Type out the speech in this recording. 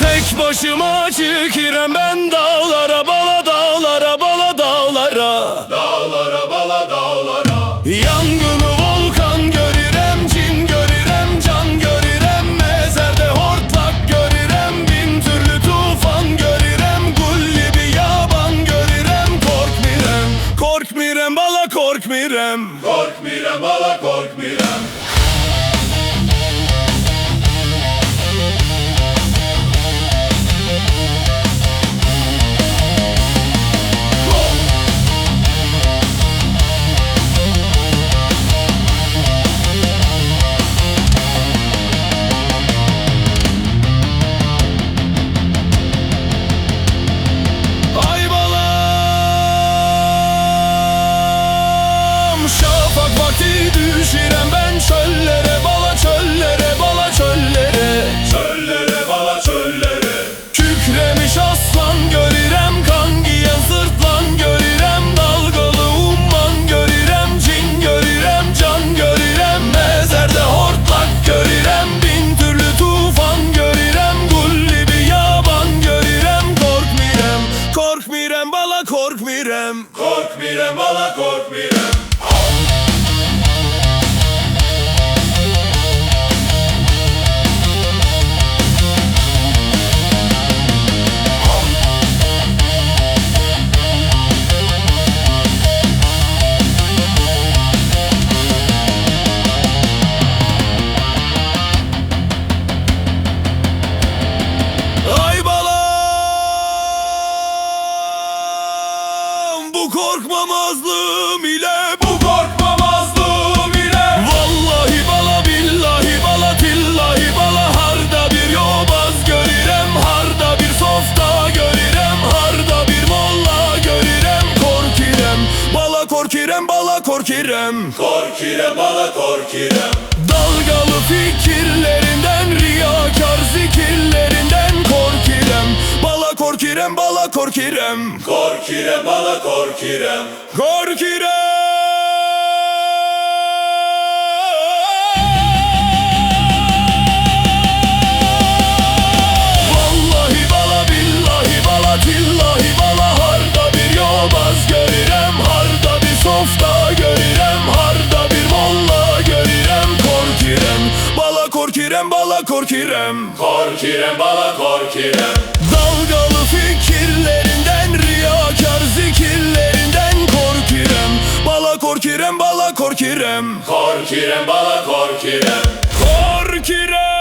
Başıma çıkırım ben dağlara bala dağlara bala dağlara. Dağlara bala dağlara. Yangını volkan görürem cin görürem can görürem Mezerde hortlak görürem bin türlü tufan görürem Gulli bir yaban görürem. Korkmirem Korkmirem bala korkmirem Korkmirem bala korkmirem korkmirem bala korkmirem. Korkmirem bala korkmirem korkmamazlığım ile Bu korkmamazlığım ile Vallahi bala billahi bala tillahi bala Harda bir yobaz görürem Harda bir softa görürem Harda bir molla görürem Korkirem. Bala korkirem bala korkirem. Korkirem bala korkirem. Dalgalı fikirlerinden bir molla görürem. Korkirem Bala korkirem bala korkirem. Korkirem bala korkirem Korkirem Korkirem bala korkirem. Korkirem.